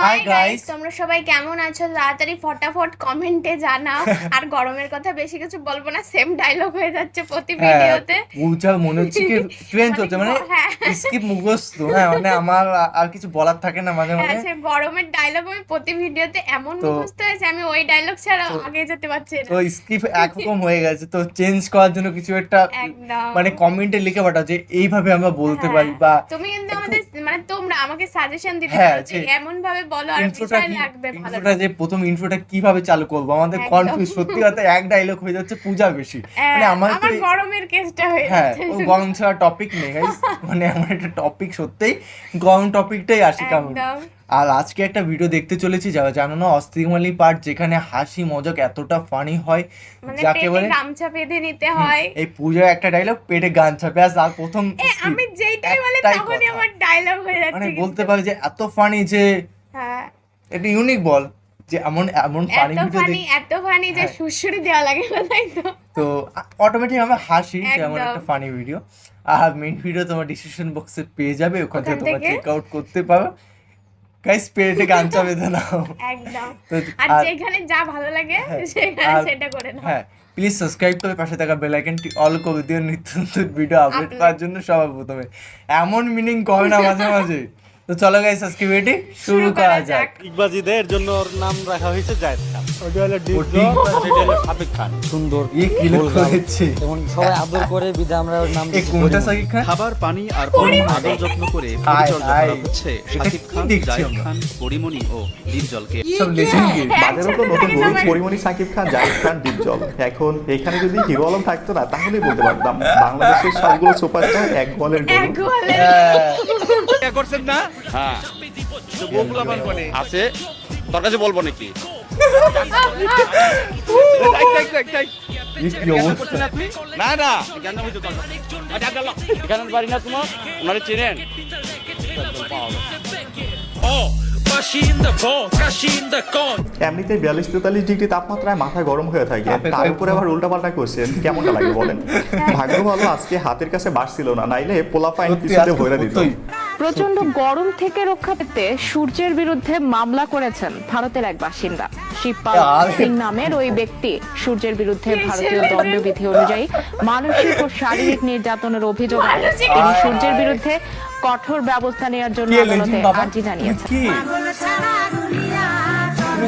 Hi guys তোমরা সবাই কেমন আছো? তাড়াতাড়ি ফটাফট কমেন্টে জানাও। আর গরমের কথা বেশি কিছু বলব না সেম ডায়লগ হয়ে যাচ্ছে প্রতি হ্যাঁ ভিডিওতে পূজা মনে হচ্ছে কি ট্রেন চলছে মানে হ্যাঁ। স্কিপ মুখস্থ হ্যাঁ মানে আমার আর কিছু বলার থাকে না মাঝে হ্যাঁ মাঝে। সে গরমের ডায়লগ আমি প্রতি ভিডিওতে এমন মুখস্থ হয়েছে আমি ওই ডায়লগ ছাড়া আগে যেতে পারছি না। তো স্কিপ একরকম হয়ে গেছে তো চেঞ্জ করার জন্য কিছু একটা মানে কমেন্টে লিখে পাঠাও যে এইভাবে আমরা বলতে হ্যাঁ, পারি বা তুমি আমাদের মানে তোমরা আমাকে সাজেশন দিতে হ্যাঁ, পারো যে যে এমন ভাবে বলো আর বিষয় লাগবে ভালো ইন্ট্রোটা যে প্রথম ইন্ট্রোটা কীভাবে চালু করব? আমাদের। কনফিউজ সত্যি কথা এক ডায়লগ হয়ে যাচ্ছে পূজা বেশি। হ্যাঁ, মানে আমার গরমের কেসটা হয়ে হ্যাঁ ও গরম ছাড়া টপিক নেই। মানে আমার একটা টপিক সত্যিই গরম টপিকটাই আসি কেমন একদম। আর আজকে একটা ভিডিও দেখতে চলেছি যারা জানো না অস্থিমালি পার্ট যেখানে হাসি মজাক এতটা ফানি হয় মানে যাকে বলে গামছা বেঁধে নিতে হয়। এই পূজার একটা ডায়লগ পেটে গান ছাপে আর প্রথম আমি যেইটাই বলে তখনই আমার ডায়লগ হয়ে যাচ্ছে মানে বলতে। পারে যে এত ফানি যে হ্যাঁ। এটা ইউনিক বল যে এমন এমন ফানি এত ভিডিও ফানি এত ফানি যে হ্যাঁ। সুরসুরি দেওয়া লাগে না তাই তো। তো অটোমেটিক আমরা হাসি যে এমন একদম। একটা ফানি ভিডিও আর মেইন ভিডিও তোমার ডিসক্রিপশন বক্সে পেয়ে যাবে ওখান থেকে তোমরা চেক আউট করতে পারো। গাইস পেটে গান বেঁধে নাও। একদম। আর যেখানে যা ভালো লাগে হ্যাঁ, সেখানে সেটা করে নাও। হ্যাঁ প্লিজ সাবস্ক্রাইব করে পাশে থাকা বেল আইকনটি অল করে দিও নিত্য নতুন ভিডিও আপলোড Upload। করার জন্য সবার প্রথমে। এমন মিনিং করে না মাঝে মাঝে? তো চলো গাইস আজকে ভিডিওটি শুরু করা যাক। ইকবাজিদের জন্য ওর নাম রাখা হয়েছে জায়েদ খান। ওটা হলো সাবিক খান। সুন্দর। এই কি। করেছে? এবং সবাই আদর করে বিদে আমরা ওর নাম এই কোনটা। সাকিব খান? খাবার পানি আর পরিমল আদর যত্ন করে পরিচর্যা করা হচ্ছে খান জায়েদ খান পরিমণি ও সব লেজেন্ড বাজারে তো নতুন গরু পরিমণি সাকিব খান জাহিদ খান ডিপজল এখন এখানে যদি হিরো আলম থাকতো না তাহলেই বলতে পারতাম বাংলাদেশের সবগুলো সুপারস্টার এক গরু গোলে করছেন না হ্যাঁ। আছে? তোর কাছে বলব নাকি? না না কেন হইতো তোর কাছে? লো। এখানের বাড়ি না তোমার? ওনারে চিনেন? এমনিতে বিয়াল্লিশ তেতাল্লিশ ডিগ্রি তাপমাত্রায় মাথা গরম হয়ে থাকে। তার উপরে আবার উল্টাপাল্টা করছেন কেমনটা লাগে বলেন? ভাগ্য ভালো আজকে হাতের কাছে বাড়ছিল না। নাইলে পোলা ফাইন ভরে দিত। প্রচণ্ড গরম থেকে রক্ষা পেতে সূর্যের বিরুদ্ধে মামলা করেছেন ভারতের এক বাসিন্দা। শিবপাল। সিং নামের ওই ব্যক্তি সূর্যের বিরুদ্ধে ভারতীয় দণ্ডবিধি অনুযায়ী মানসিক ও শারীরিক নির্যাতনের অভিযোগ। তিনি সূর্যের বিরুদ্ধে কঠোর ব্যবস্থা নেওয়ার জন্য আদালতে আর্জি জানিয়েছেন।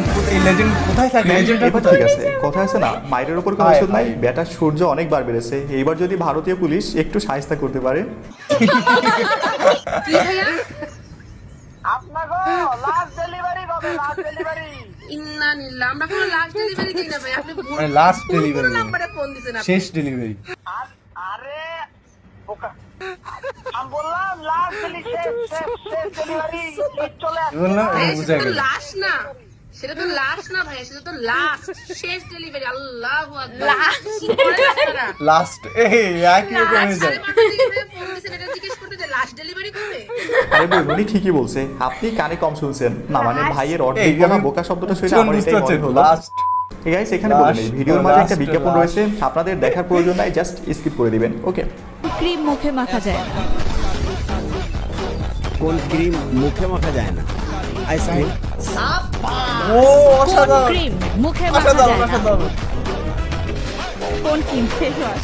কি এই লেজেন্ড কোথায় থাকে? লেজেন্ডটা কোথায়? ঠিক আছে কথা আছে না? মায়ের উপর কোনো ওষুধ নাই। বেটার সূর্য অনেকবার বেড়েছে। এইবার যদি ভারতীয় পুলিশ একটু সাহায্য করতে পারে। ইন্না নিল্লাহ আমরা কোনো লাস্ট ডেলিভারি দিই না ভাই আপনি মানে লাস্ট ডেলিভারি নাম্বারে ফোন দিছেন আপনি। শেষ ডেলিভারি বললাম ভাই, এটা বুঝা সেটা তো গেল। লাশ না। সেটা তো লাশ না ভাই সেটা তো লাস্ট শেষ ডেলিভারি আল্লাহু আকবার। আপনারা? লাস্ট এই একই রকম হয়ে যায়। পাঁচটা দিকে ফোন দিছেন এটা জিজ্ঞেস করতে যে লাস্ট ডেলিভারি করবে? আরে ঠিকই বলছে। আপনি কানে কম শুনছেন। না মানে ভাইয়ের অর্ধেক বোকা শব্দটা শুনে জীবন আমার এটাই হলো। লাস্ট গাইস এখানে বলে নেই। ভিডিওর মাঝে একটা বিজ্ঞাপন রয়েছে। আপনাদের দেখার প্রয়োজন নাই জাস্ট স্কিপ করে দিবেন। ওকে ক্রিম মুখে মাখা যায় না। কোন ক্রিম মুখে মাখা যায় না? ও অসাধারণ। ক্রিম মুখে মাখা যায় না। কোন ক্রিম ফেস ওয়াশ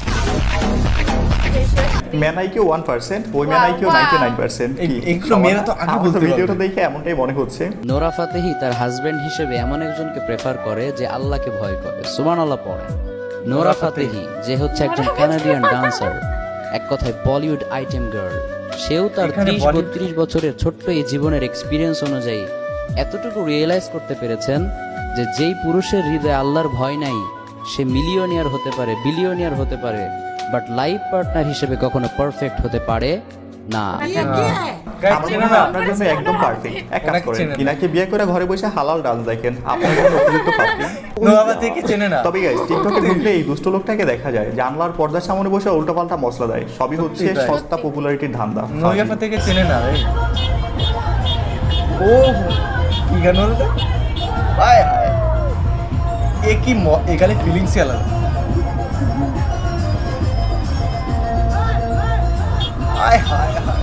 ম্যানাইকে ওয়ান পার্সেন্ট ওই ম্যানাইকেও wow. নাইনটি নাইন পার্সেন্ট এগুলো মেয়েরা তো আগে বলতে ভিডিওটা দেখে এমনটাই মনে হচ্ছে। নোরা ফাতেহি তার হাজবেন্ড হিসেবে এমন একজনকে প্রেফার করে যে আল্লাহকে ভয় করে। সুমান আল্লাহ পড়ে। Nora Fatehi. যে হচ্ছে একজন কানাডিয়ান ডান্সার এক কথায় বলিউড আইটেম গার্ল সেও তার এখানে ত্রিশ বত্রিশ বছরের ছোট্ট এই জীবনের এক্সপিরিয়েন্স অনুযায়ী এতটুকু রিয়েলাইজ করতে পেরেছেন যে যেই পুরুষের হৃদয়ে আল্লাহর ভয় নাই সে মিলিয়নিয়ার হতে পারে বিলিয়নিয়ার হতে পারে বাট লাইফ পার্টনার হিসেবে কখনো পারফেক্ট হতে পারে না। আমার মনে হয় আপনার জন্য একদম পারফেক্ট এক কাজ করেন চেনেন বিয়ে করে ঘরে বসে হালাল ডান্স দেখেন আপনার জন্য উপযুক্ত পাত্রী নোয়াবা থেকে চেনে না। তবে গাইস টিকটকে ঢুকলে এই দুষ্ট লোকটাকে দেখা যায় জানলার পর্দার সামনে বসে উল্টোপাল্টা মশলা দেয়। সবই হচ্ছে সস্তা পপুলারিটির ধান্দা। নোয়াবা থেকে চেনে না ও কি গান বলতো হায় হায়। এ কি এখানে আলাদা। হায় হায় হায়।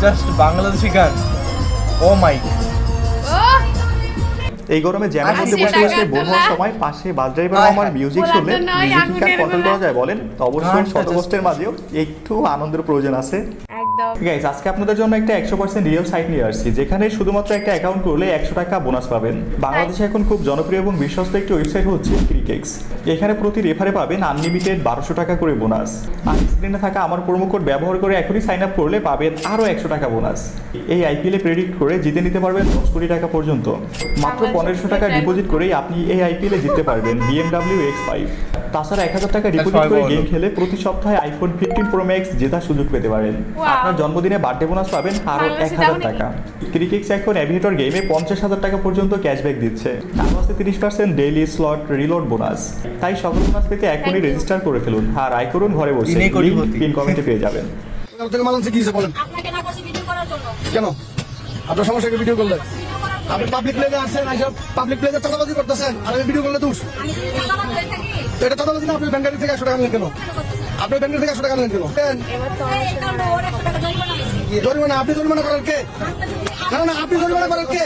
জাস্ট বাংলাদেশি গান। ও মাই এই গরমে জ্যামের মধ্যে বসে বসে বোর হওয়ার সময় পাশে বাস ড্রাইভার আমার মিউজিক শুনলে মিউজিক কন্ট্রোল করা যায় বলেন? তো অবশ্যই গানটা শত just- কষ্টের মাঝেও একটু আনন্দের প্রয়োজন আছে। একদম। গাইজ আজকে আপনাদের জন্য একটা একশো পার্সেন্ট রিয়েল সাইট নিয়ে আসছি যেখানে শুধুমাত্র একটা অ্যাকাউন্ট করলে একশো টাকা বোনাস পাবেন। বাংলাদেশে এখন খুব জনপ্রিয় এবং বিশ্বস্ত একটি ওয়েবসাইট হচ্ছে ক্রিকেক্স এখানে প্রতি রেফারে পাবেন আনলিমিটেড বারোশো টাকা করে বোনাস আর স্ক্রিনে থাকা আমার প্রোমো কোড ব্যবহার করে এখনই সাইন আপ করলে পাবেন আরও একশো টাকা বোনাস এই আইপিএলে প্রেডিক্ট করে জিতে নিতে পারবেন দশ কোটি টাকা পর্যন্ত। মাত্র পনেরোশো টাকা ডিপোজিট করেই আপনি এই আইপিএলে জিততে পারবেন বিএমডাব্লিউ এক্স ফাইভ তাছাড়া এক হাজার টাকা ডিপোজিট করে গেম খেলে প্রতি সপ্তাহে আইফোন ফিফটিন প্রো ম্যাক্স জেতার সুযোগ পেতে পারেন। আপনার জন্মদিনে বার্থডে বোনাস পাবেন আরও এক হাজার টাকা। ক্রিকেক্স এখন অ্যাভিয়েটর গেমে পঞ্চাশ হাজার টাকা পর্যন্ত ক্যাশব্যাক দিচ্ছে। আরও আছে তিরিশ percent daily slot reload bonus তাই সকল বোনাস পেতে এখনই রেজিস্টার করে ফেলুন। আর আয় করুন ঘরে বসে। পিন কমেন্টে পেয়ে যাবেন। থেকে মালান শিখিয়েছে বলেন? কেন? আপনার সমস্যাকে ভিডিও করলে আপনি পাবলিক প্লেসে আসছেন এইসব পাবলিক প্লেসে চাঁদাবাজি করতেছেন। আর আমি ভিডিও করলে দোষ। এটা না আপনি ব্যাংকারি থেকে একশো টাকা নিলেন কেন? আপনি ব্যাংকারি থেকে একশো টাকা নিলেন কেন? জরিমানা আপনি জরিমানা করেন কে? না না আপনি জরিমানা করেন কে?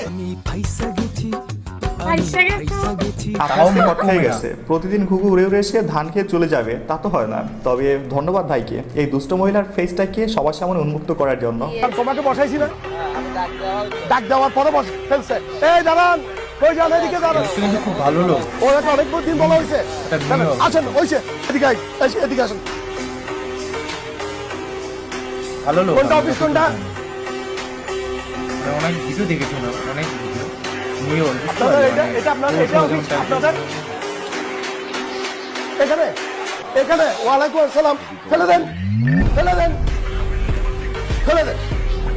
হয়ে প্রতিদিন ঘুঘু উড়ে উড়ে এসে ধান খেয়ে চলে যাবে তা তো হয় না। তবে ধন্যবাদ ভাইকে এই দুষ্ট মহিলার ফেসটাকে সবার সামনে উন্মুক্ত করার জন্য। তোমাকে বসাইছি না। ডাক দেওয়ার পরে বসে ফেলছে। এই দাঁড়ান। কই যান এদিকে দাঁড়ান কিন্তু খুব ভালো লোক। ও একটা অনেক দিন বলা হয়েছে। আসেন হয়েছে এদিকে এদিকে আসেন। ভালো লোক কোনটা অফিস কোনটা? মানে অনেক দেখেছ না অনেক ভিডিও। এটা মানে এটা আপনার এটা অফিস আপনাদের? এখানে এখানে ওয়ালাইকুম আসসালাম। ফেলে দেন ফেলে দেন ফেলে দেন।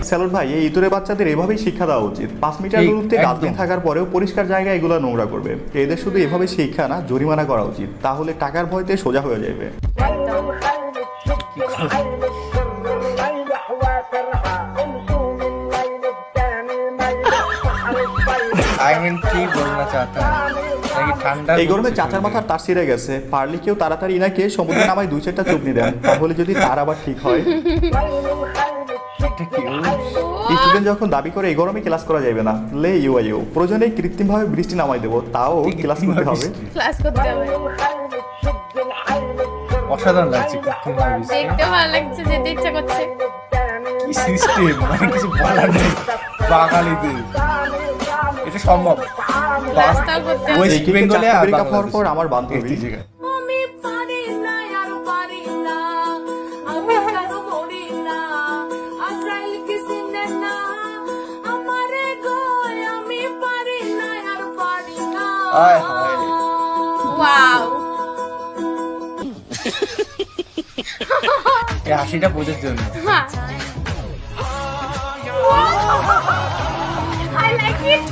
স্যালুট ভাই এই ইতরে বাচ্চাদের এভাবেই শিক্ষা দেওয়া উচিত। পাঁচ মিটার দূরত্বে ডাস্টবিন থাকার পরেও পরিষ্কার জায়গায় এগুলো নোংরা করবে। এদের শুধু এভাবে শিক্ষা না জরিমানা করা উচিত। তাহলে টাকার ভয়তে সোজা হয়ে যাবে। এই গরমে চাচার মাথার তার সিরে গেছে। পারলে কেউ তাড়াতাড়ি ইনাকে সমুদ্রে নামায় দুই চারটা চুপনি দেন। তাহলে যদি তার আবার ঠিক হয়। স্টুডেন্ট যখন দাবি করে এই গরমে ক্লাস করা যাবে না লে ইউ আই ইউ। প্রয়োজনে কৃত্রিমভাবে বৃষ্টি নামাই দেবো তাও ক্লাস করতে হবে। ক্লাস করতে হবে। অসাধারণ লাগছে দেখতে ভালো লাগছে যেতে ইচ্ছা করছে। কি সিস্টেম মানে কিছু বলার নেই। বাঙালিদের। এটা সম্ভব। ওয়েস্ট বেঙ্গলে হওয়ার পর আমার বান্ধবী। আয় হায় ওয়াও এই হাসিটা বোঝার জন্য। আই লাইক ইট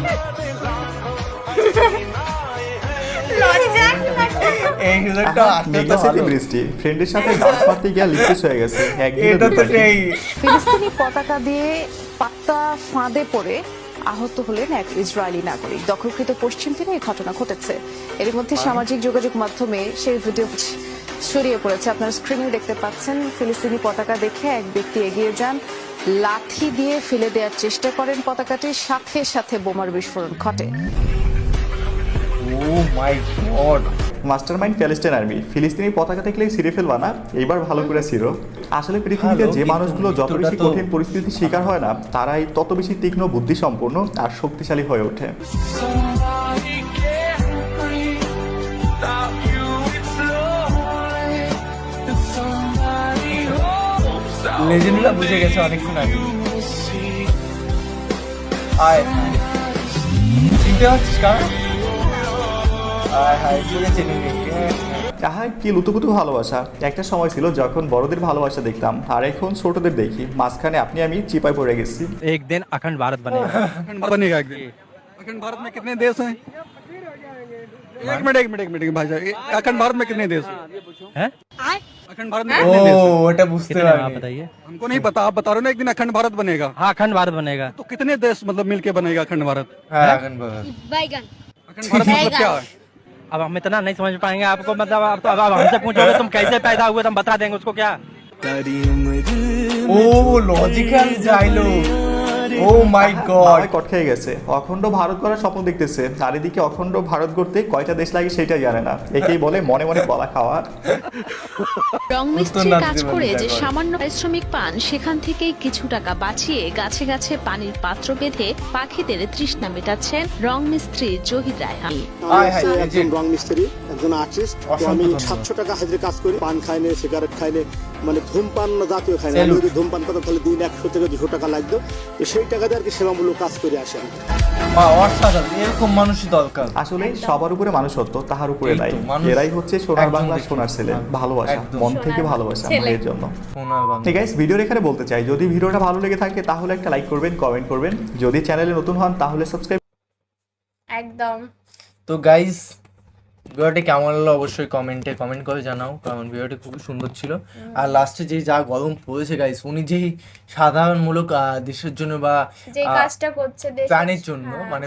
এই সুযোগটা আসতে তো মেঘা ফ্রেন্ডের সাথে ডান্স মারতে গিয়ে হয়ে গেছে। এটা তো সেই। ফিলিস্তিনি পতাকা দিয়ে পাত্তা ফাঁদে পড়ে আহত হলেন এক ইসরায়েলি নাগরিক। দখলকৃত পশ্চিম তীরে এই ঘটনা ঘটেছে। এর মধ্যে সামাজিক যোগাযোগ মাধ্যমে সেই ভিডিও ছড়িয়ে পড়েছে। আপনারা স্ক্রিনে দেখতে পাচ্ছেন ফিলিস্তিনি পতাকা দেখে এক ব্যক্তি এগিয়ে যান। লাঠি দিয়ে ফেলে দেওয়ার চেষ্টা করেন পতাকাটির সাথে সাথে বোমার বিস্ফোরণ ঘটে। ও my god master mind Palestine army. ফিলিস্তিনি পতাকা দেখলেই ছিঁড়ে ফেলবা না? এইবার ভালো করে ছিঁড়ো। আসলে পৃথিবীতে যে মানুষগুলো যত বেশি কঠিন পরিস্থিতির শিকার হয় না তারাই তত বেশি তীক্ষ্ণ বুদ্ধি সম্পন্ন আর শক্তিশালী হয়ে ওঠে। লেজেন্ডরা বুঝে গেছে অনেকক্ষণ আগে। আয়। চিনতে পারছিস কার? আয় হায় বুঝে চিনি নি। হ্যাঁ, হ্যাঁ। আহা কি লুতুপুতু ভালোবাসা একটা সময় ছিল যখন বড়দের ভালোবাসা দেখতাম আর এখন ছোটদের দেখি মাঝখানে আপনি আমি চিপায় পড়ে গেছি एक दिन अखंड भारत बनेगा अखंड भारत बनेगा एक दिन अखंड भारत में कितने देश हैं एक मिनट एक मिनट एक मिनट भाई साहब ये अखंड भारत में कितने देश हैं हैं अखंड भारत में ও कितने देश हैं ওটা बुझते পারিনি बताइए हमको नहीं पता आप बता रहे हो ना एक दिन अखंड भारत बनेगा हाँ अखंड भारत बनेगा तो कितने देश मतलब मिलके बनेगा अखंड भारत হ্যাঁ এখন বলো। अखंड भारत मतलब क्या है अब हम इतना नहीं समझ पाएँगे आपको मतलब आप तो अब हमसे पूछोगे तुम कैसे पैदा हुए तो तुम बता देंगे उसको क्या। ओ logical Xylo O my god caught খেয়ে গেছে। অখণ্ড ভারত করার স্বপ্ন দেখতেছে। আর এদিকে অখণ্ড ভারত করতে কয়টা দেশ লাগে সেটা জানে না। একেই বলে মনে মনে বলা খাওয়া। রং মিস্ত্রির কাজ করে যে সামান্য পারিশ্রমিক পান সেখান থেকেই কিছু টাকা বাঁচিয়ে গাছে গাছে পানির পাত্র বেঁধে পাখিদের তৃষ্ণা মেটাচ্ছেন রং মিস্ত্রি জহির রায়হানি। হাই হাই এই যে একজন রং মিস্ত্রি একজন আর্টিস্ট আমি সাতশো টাকা হাজিরে কাজ করি। পান খাই না সিগারেট খাই না মানে ধূমপান জাতীয় খাই না। আমি যদি ধূমপান করতাম তাহলে দিন একশো থেকে দুশো টাকা লাগতো তো সেই টাকা দিয়ে আর কি সেবামূলক কাজ করে আসে আমি। অসাধারণ এরকম মানুষই দরকার। আসলে সবার উপরে মানুষত্ব তাহার উপরে এরাই হচ্ছে সোনার বাংলা সোনার ছেলে ভালোবাসা একদম। মন থেকে ভালোবাসা এর জন্য। ঠিক আছে ভিডিওর এখানে বলতে চাই যদি ভিডিওটা ভালো লেগে থাকে তাহলে একটা লাইক করবেন কমেন্ট করবেন। যদি চ্যানেলে নতুন হন তাহলে সাবস্ক্রাইব একদম। তো গাইস ভিডিওটি কেমন হলো অবশ্যই কমেন্টে কমেন্ট করে জানাও কারণ ভিডিওটি খুবই সুন্দর ছিল। আর লাস্টে যে যা গরম পড়েছে গাইস উনি যেই সাধারণমূলক দেশের জন্য বা যে কাজটা করছে প্রাণের জন্য হ্যাঁ, মানে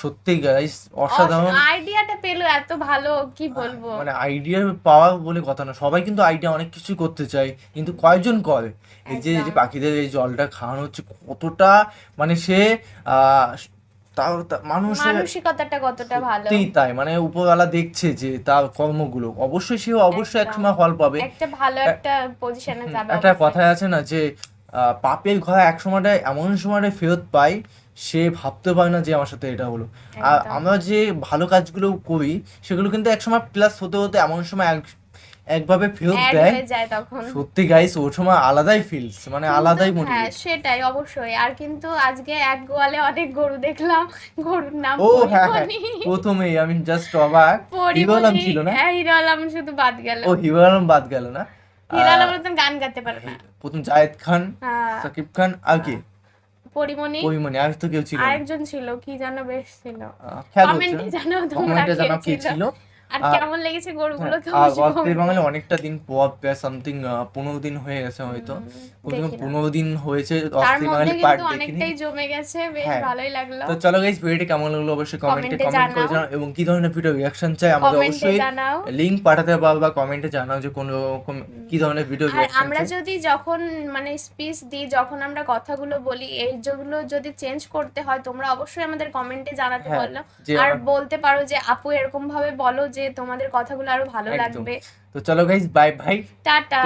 সত্যি গাইস অসাধারণ। আইডিয়াটা পেল এত ভালো কি বলব? মানে আইডিয়া পাওয়া বলে কথা না সবাই কিন্তু আইডিয়া অনেক কিছু করতে চায় কিন্তু কয়জন করে? এই যে। পাখিদের এই জলটা খাওয়ানো হচ্ছে কতটা মানে সে আহ, তাও মানুষের মানসিকতাটা কতটা ভালো সত্যিই তাই মানে উপরওয়ালা দেখছে যে তার কর্মগুলো অবশ্যই সে অবশ্যই একদম। একসময় ফল পাবে একটা ভালো একটা পজিশনে যাবে একটা অবশ্যই। আছে না যে পাপের ঘরে এক সময়টায় এমন সময়টায় ফেরত পাই সে ভাবতে পারে না যে আমার সাথে এটা হলো আর আমরা যে ভালো কাজগুলো করি সেগুলো কিন্তু এক সময় প্লাস হতে হতে এমন সময় এক একভাবে ফেরত দেয়। যায় তখন। সত্যি গাইস ওর সময় আলাদাই ফিলস মানে আলাদাই মনে হ্যাঁ সেটাই অবশ্যই। আর কিন্তু আজকে এক গোয়ালে অনেক গরু দেখলাম গরুর নাম ও হ্যাঁ হ্যাঁ। প্রথমেই আমি জাস্ট অবাক। হিরো আলম পরিমণি ছিল না? হ্যাঁ হিরো আলম শুধু বাদ গেল। ও হিরো আলম বাদ গেল না? হিরো আহ, আলম তো গান গাইতে পারে না। প্রথম জায়েদ খান হ্যাঁ। সাকিব খান আর কি? পরিমণি। পরিমণি আর তো কেউ ছিল। আরেকজন ছিল কি যেন বেশ ছিল। কমেন্টে। জানাও তোমরা কমেন্টে কে জানাও কে ছিল। ছিল। আর কেমন লেগেছে হ্যাঁ, বাঙালি অনেকটা দিন পর প্রায় সামথিং পনেরো দিন হয়ে গেছে হয়তো। পনেরো দিন হয়েছে তার বাঙালি পার্ট অনেকটাই জমে গেছে বেশ হ্যাঁ। ভালোই লাগল। তো চলো গাইস ভিডিওটি কেমন লাগল অবশ্যই কমেন্টে কমেন্ট করে জানাও। এবং কি ধরনের ভিডিও রিঅ্যাকশন চাই আমাদের অবশ্যই লিংক পাঠাতে পারো বা কমেন্টে জানাও যে কোন রকম কি ধরনের ভিডিও রিঅ্যাকশন আমরা যদি যখন মানে স্পিচ দিই যখন আমরা কথাগুলো বলি এই যেগুলো যদি চেঞ্জ করতে হয় তোমরা অবশ্যই আমাদের কমেন্টে জানাতে হ্যাঁ, পারো আর বলতে পারো যে আপু এরকম ভাবে বলো যে তোমাদের কথাগুলো আরও ভালো লাগবে। তো চলো গাইস বাই বাই টাটা